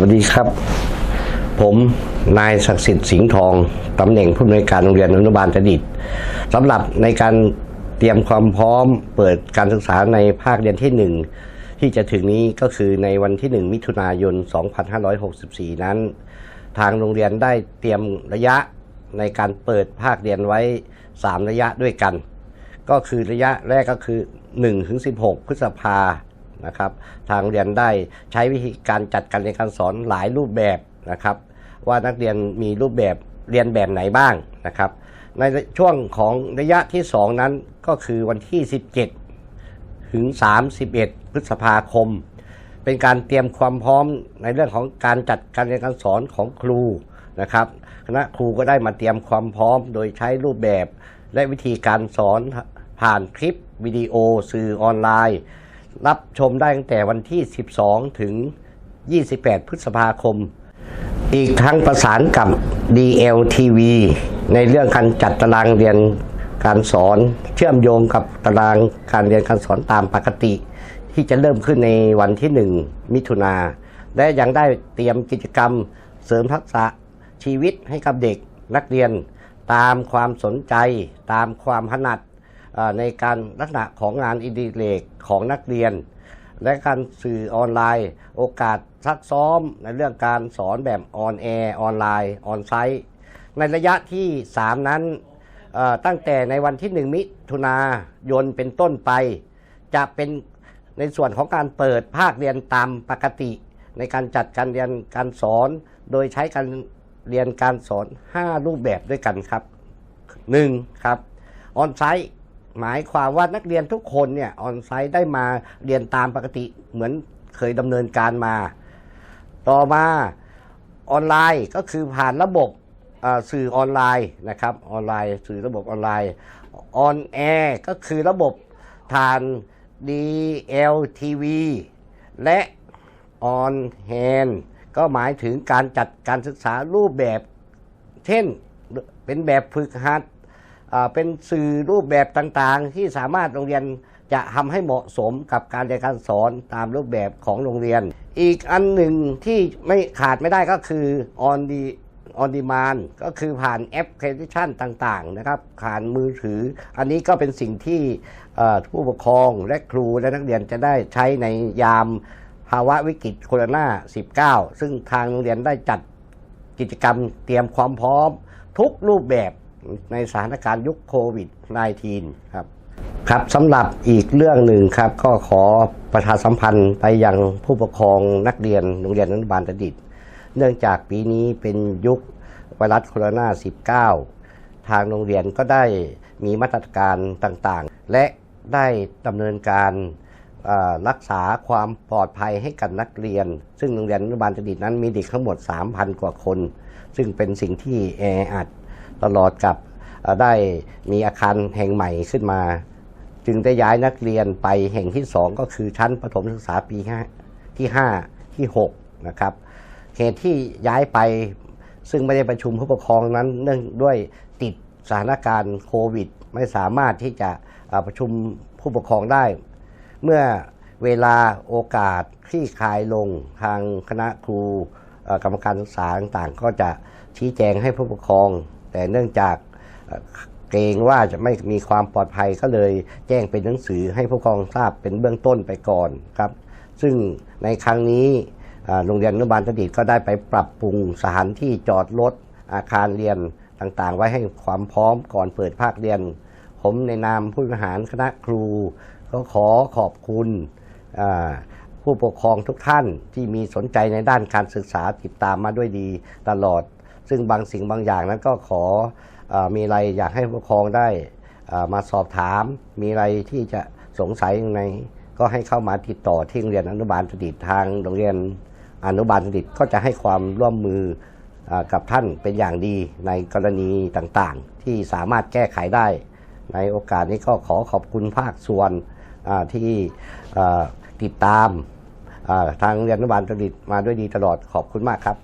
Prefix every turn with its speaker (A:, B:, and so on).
A: วัสดีครับ ผมนายศักดิ์สิทธิ์สิงห์ทองตำแหน่งผู้อำนวยการโรงเรียนอนุบาลตดิตสำหรับในการเตรียมความพร้อมเปิดการศึกษาในภาคเรียนที่หนึ่งที่จะถึงนี้ก็คือในวันที่ 1 มิถุนายน 2564 นั้น ทางโรงเรียนได้เตรียมระยะในการเปิดภาคเรียนไว้ 3 ระยะด้วยกัน ก็คือระยะแรกก็คือ1ถึง16 พฤษภา นะครับ ทางเรียนได้ใช้วิธีการจัดการเรียนการสอนหลายรูปแบบนะครับ ว่านักเรียนมีรูปแบบเรียนแบบไหนบ้างนะครับ ในช่วงของระยะที่ 2 นั้นก็คือวันที่ 17 ถึง 31 พฤษภาคม เป็นการเตรียมความพร้อมในเรื่องของการจัดการเรียนการสอนของครูนะครับคณะครูก็ได้มาเตรียมความพร้อมโดยใช้รูปแบบและวิธีการสอนผ่านคลิปวิดีโอ สื่อออนไลน์ รับชมได้ตั้งแต่วันที่ 12 ถึง 28 พฤษภาคม อีกทั้งประสานกับ DLTV ในเรื่องการจัดตารางเรียนการสอนเชื่อมโยงกับตารางการเรียนการสอนตามปกติ ที่จะเริ่มขึ้นในวันที่ 1 มิถุนาและยังได้เตรียมกิจกรรมเสริมทักษะชีวิตให้กับเด็กนักเรียน ตามความสนใจ ตามความถนัด ในการลักษณะของงานอิดิเลกของนักเรียน และการสื่อออนไลน์ โอกาสซักซ้อมในเรื่องการสอนแบบออนแอร์ออนไลน์ออนไซต์ในระยะที่ 3 นั้นตั้งแต่ในวันที่ 1 มิถุนายนเป็นต้นไป จะเป็นในส่วนของการเปิดภาคเรียนตามปกติ ในการจัดการเรียนการสอน โดยใช้การเรียนการสอน 5 รูปแบบด้วยกันครับ 1. ครับออนไซต์ หมายความว่านักเรียนทุกคนเนี่ยออนไซต์ได้มาเรียนตามปกติเหมือนเคยดำเนินการมา ต่อมาออนไลน์ก็คือผ่านระบบสื่อออนไลน์นะครับออนไลน์ สื่อระบบออนไลน์ออนแอร์ก็คือระบบทาน DLTV และ on hand ก็หมายถึงการจัดการศึกษารูปแบบ เช่นเป็นแบบฝึกหัด เป็นสื่อรูปแบบต่างๆ ที่สามารถโรงเรียนจะทำให้เหมาะสมกับการเรียนการสอนตามรูปแบบของโรงเรียน อีกอันหนึ่งที่ไม่ขาดไม่ได้ก็คือ on the on demand ก็คือผ่านแอปพลิเคชันต่างๆนะครับผ่านมือถือ อันนี้ก็เป็นสิ่งที่ผู้ปกครองและครูและนักเรียนจะได้ใช้ในยามภาวะวิกฤตโควิด -19 ซึ่งทางโรงเรียนได้จัดกิจกรรมเตรียมความพร้อมทุกรูปแบบ ในสถานการณ์ยุคโควิด -19 ครับครับสำหรับอีกเรื่องหนึ่งครับก็ขอประชาสัมพันธ์ไปยังผู้ปกครองนักเรียนโรงเรียนอนุบาลตดิตถ์เนื่องจากปีนี้เป็นยุคไวรัสโคโรนา 19 ทางโรงเรียนก็ได้มีมาตรการต่างๆ และได้ดำเนินการรักษาความปลอดภัยให้กับนักเรียน ซึ่งโรงเรียนอนุบาลตดิตถ์นั้นมีเด็กทั้งหมด 3,000 กว่าคน ซึ่งเป็นสิ่งที่แออัด ตลอดกับได้มีอาคารแห่งใหม่ขึ้นมา จึงได้ย้ายนักเรียนไปแห่งที่ 2 ก็คือชั้นประถมศึกษาปีห้าที่ 5 ที่ 6 นะครับเหตุที่ย้ายไปซึ่งไม่ได้ประชุมผู้ปกครองนั้นเนื่องด้วยติดสถานการณ์โควิด ไม่สามารถที่จะประชุมผู้ปกครองได้ เมื่อเวลาโอกาสคลี่คลายลงทางคณะครูกรรมการศึกษาต่างๆ ก็จะชี้แจงให้ผู้ปกครอง แต่เนื่องจากเกรงว่าจะไม่มีความปลอดภัยก็เลยแจ้งเป็นหนังสือให้ผู้ปกครองทราบเป็นเบื้องต้นไปก่อนครับ ซึ่งในครั้งนี้โรงเรียนอนุบาลตดิตก็ได้ไปปรับปรุงสถานที่จอดรถอาคารเรียนต่างๆ ไว้ให้ความพร้อมก่อนเปิดภาคเรียน ผมในนามผู้บริหารคณะครู ก็ขอขอบคุณผู้ปกครองทุกท่านที่มีสนใจในด้านการศึกษาติดตามมาด้วยดีตลอด ซึ่งบางสิ่งบางอย่างนั้นก็ขออมีอะไรอยากให้ผู้ปกครองได้มาสอบถาม มีอะไรที่จะสงสัยยังไงก็ให้เข้ามาติดต่อที่โรงเรียนอนุบาลสดิตทางโรงเรียนอนุบาลสดิตก็จะให้ความร่วมมืออกับท่านเป็นอย่างดีในกรณีต่างๆ ที่สามารถแก้ไขได้ ในโอกาสนี้ก็ขอขอบคุณภาคส่วนที่ติดตามทางเรียนอนุบาลตดิตมาด้วยดีตลอดขอบคุณมากครับ